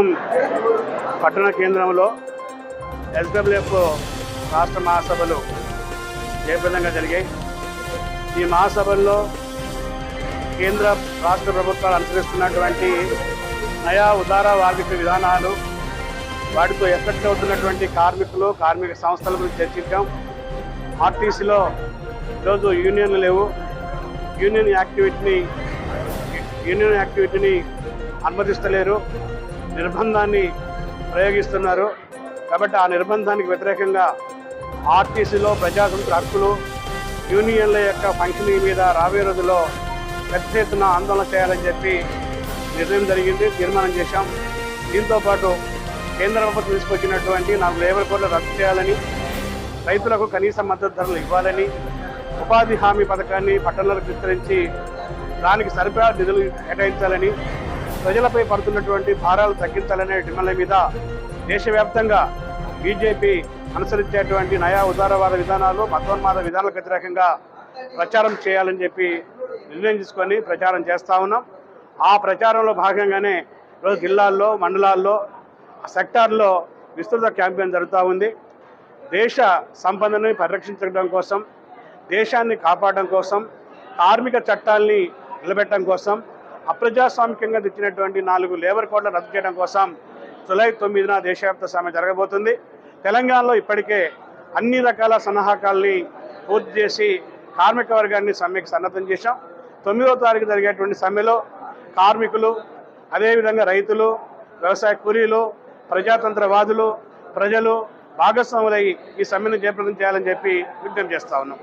ఖమ్మం పట్టణ కేంద్రంలో ఎస్డబ్ల్యూఎఫ్ రాష్ట్ర మహాసభలు జయప్రదంగా జరిగాయి? ఈ మహాసభల్లో కేంద్ర రాష్ట్ర ప్రభుత్వాలు అనుసరిస్తున్నటువంటి నయా ఉదార వార్మిక విధానాలు వాటితో ఎఫెక్ట్ అవుతున్నటువంటి కార్మికులు కార్మిక సంస్థల గురించి చర్చించాం. ఆర్టీసీలో ఈరోజు యూనియన్లు లేవు. యూనియన్ యాక్టివిటీని యూనియన్ యాక్టివిటీని అనుమతిస్తలేరు. నిర్బంధాన్ని ప్రయోగిస్తున్నారు. కాబట్టి ఆ నిర్బంధానికి వ్యతిరేకంగా ఆర్టీసీలో ప్రజాతంత్ర హక్కులు యూనియన్ల యొక్క ఫంక్షనింగ్ మీద రాబోయే రోజుల్లో పెద్ద ఎత్తున ఆందోళన చేయాలని చెప్పి నిర్ణయం జరిగింది తీర్మానం చేశాం. దీంతోపాటు కేంద్ర ప్రభుత్వం తీసుకొచ్చినటువంటి నాలుగు లేబర్ కోడ్లు రద్దు చేయాలని రైతులకు కనీస మద్దతు ధరలు ఇవ్వాలని ఉపాధి హామీ పథకాన్ని పట్టణాలకు విస్తరించి దానికి సరిపడా నిధులు కేటాయించాలని ప్రజలపై పడుతున్నటువంటి భారాలు తగ్గించాలనే డిమాండ్ల మీద దేశవ్యాప్తంగా బీజేపీ అనుసరించేటువంటి నయా ఉదారవాద విధానాలు మతోన్మాద విధానాలకు వ్యతిరేకంగా ప్రచారం చేయాలని చెప్పి నిర్ణయం తీసుకొని ప్రచారం చేస్తా ఉన్నాం. ఆ ప్రచారంలో భాగంగానే ఈరోజు జిల్లాల్లో మండలాల్లో సెక్టార్లో విస్తృత క్యాంపెయిన్ జరుగుతూ ఉంది. దేశ సంపదను పరిరక్షించడం కోసం దేశాన్ని కాపాడడం కోసం కార్మిక చట్టాల్ని నిలబెట్టడం కోసం అప్రజాస్వామికంగా తెచ్చినటువంటి నాలుగు లేబర్ కోడ్లు రద్దు చేయడం కోసం జులై తొమ్మిదిన దేశవ్యాప్త సమ్మె జరగబోతుంది. తెలంగాణలో ఇప్పటికే అన్ని రకాల సన్నాహకాల్ని పూర్తి చేసి కార్మిక వర్గాన్ని సమ్మెకి సన్నద్ధం చేశాం. తొమ్మిదవ తారీఖు జరిగేటువంటి సమ్మెలో కార్మికులు అదేవిధంగా రైతులు వ్యవసాయ కూలీలు ప్రజాతంత్రవాదులు ప్రజలు భాగస్వాములై ఈ సమ్మెను జయప్రదం చేయాలని చెప్పి విజ్ఞప్తి చేస్తా ఉన్నాం.